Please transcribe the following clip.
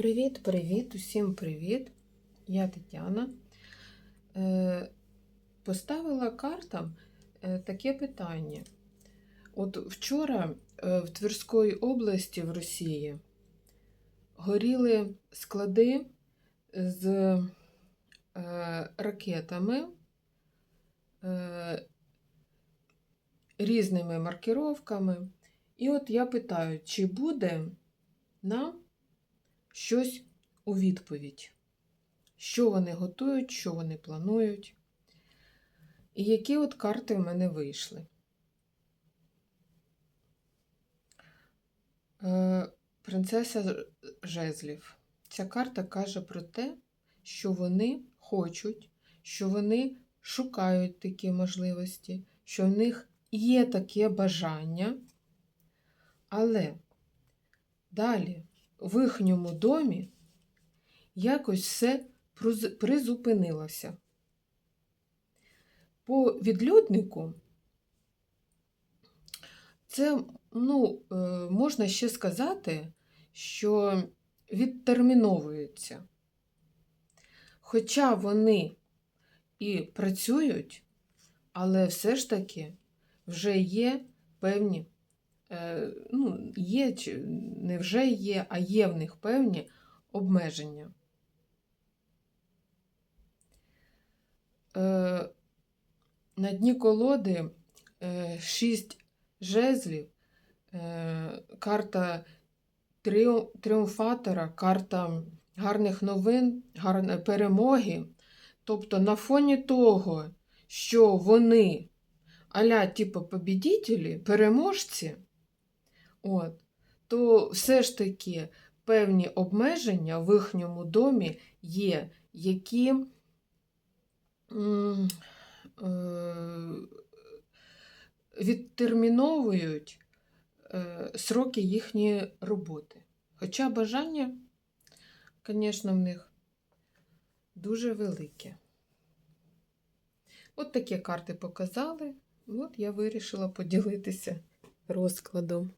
Привіт-привіт, усім привіт! Я Тетяна. Е, Поставила картам е, таке питання. От вчора е, в Тверської області в Росії горіли склади з ракетами, різними маркировками. І от я питаю, чи буде нам щось у відповідь, що вони готують, що вони планують, і які от карти в мене вийшли. Е, Принцеса Жезлів. Ця карта каже про те, що вони хочуть, що вони шукають такі можливості, що в них є таке бажання, але далі в їхньому домі якось все призупинилося. По відлюднику це, ну, е, можна ще сказати, що відтерміновується. Хоча вони і працюють, але все ж таки вже є певні е, ну, є, не вже є, а є в них певні обмеження. Е, На дні колоди е, шість жезлів, е, карта тріу- тріумфатора, карта гарних новин, перемоги. Тобто на фоні того, що вони аля, типу, побідітелі, переможці, От. То все ж таки певні обмеження в їхньому домі є, які е, відтерміновують е, сроки їхньої роботи. Хоча бажання, звісно, в них дуже велике. От такі карти показали. От я вирішила поділитися розкладом.